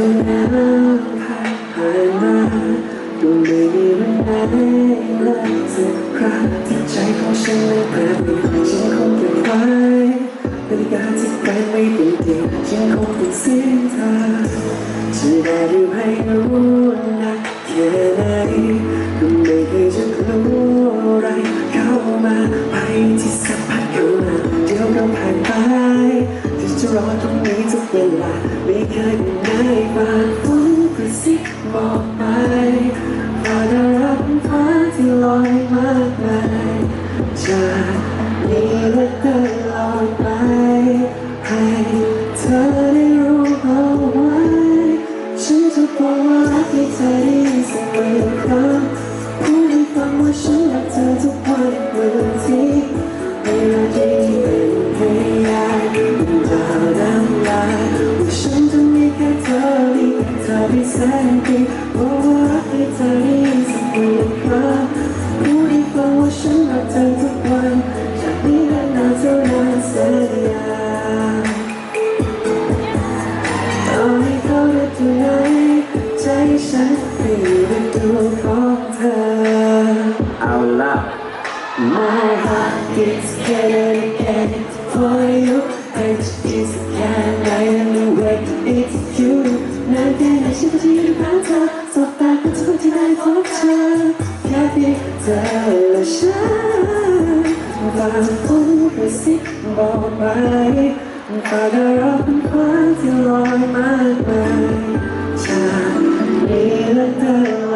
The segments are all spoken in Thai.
ท่านั้นผ่านผ่านมาก็ไม่มีวันไหนเลยสักครั้งที่ใจของฉันไม่แปรเปลี่ยนฉันคงเก็บไว้นาฬิกาที่แปลงไม่เป็นเดียวฉันคงเป็นเส้นทางฉันได้ดูให้รู้นักแค่ไหนก็ไม่เคยจะกลัวอะไร ไม่เคยเป็นง่ายบางฟุ้งกระซิบบอกไปว่าได้รับฟ้าที่ลอยมากมายจาก เธอเป็นแสนปีบอกว่ารักให้เธอได้ยินเสมอครั้งพูดให้ฟังว่าฉันรักเธอทุกวันจากนี้และนานเท่านานสัญญาต่อให้เขาได้ที่ไหนใจฉันไม่ยู่ในตัวของเธอเอาละ My heart beats dedicated for you and it's can I อสบตาเป็นทุกที่ได้พบเธอแค่เพียงเธอและฉันบางคนไปสิบบอกไปแต่ได้รับเป็นความที่ลอยมากมายจากนี้และเธอ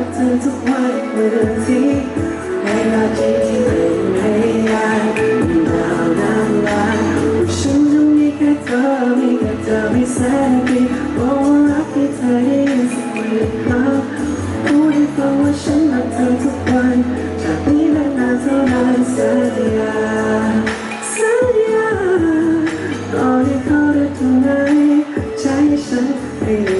รักเธอทุกวันเมื่อที่ให้เรักที่ที่เป็นให้ยายดาวน้ำลายว่าฉันจะมีแค่เธอมีแค่เธอไม่แสนปีบอกว่ารักให้เธอได้ยินเสมอครั้งพูดให้ฟังว่าฉันรักเธอทุกวันจากนี้และนานเท่านานสัญญาสัญญาตอนที่เขาได้ตรงไหนใจฉันไม่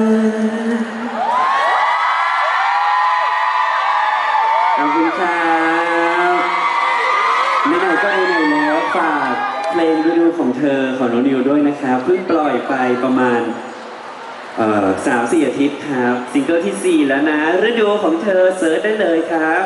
ขอบคุณครับไหนๆก็ไหนๆแล้วฝากเพลงฤดูของเธอของน้องนิวด้วยนะครับเพิ่งปล่อยไปประมาณเอ่อสามสี่อาทิตย์ครับซิงเกิลที่4แล้วนะฤดูของเธอเซิร์ชได้เลยครับ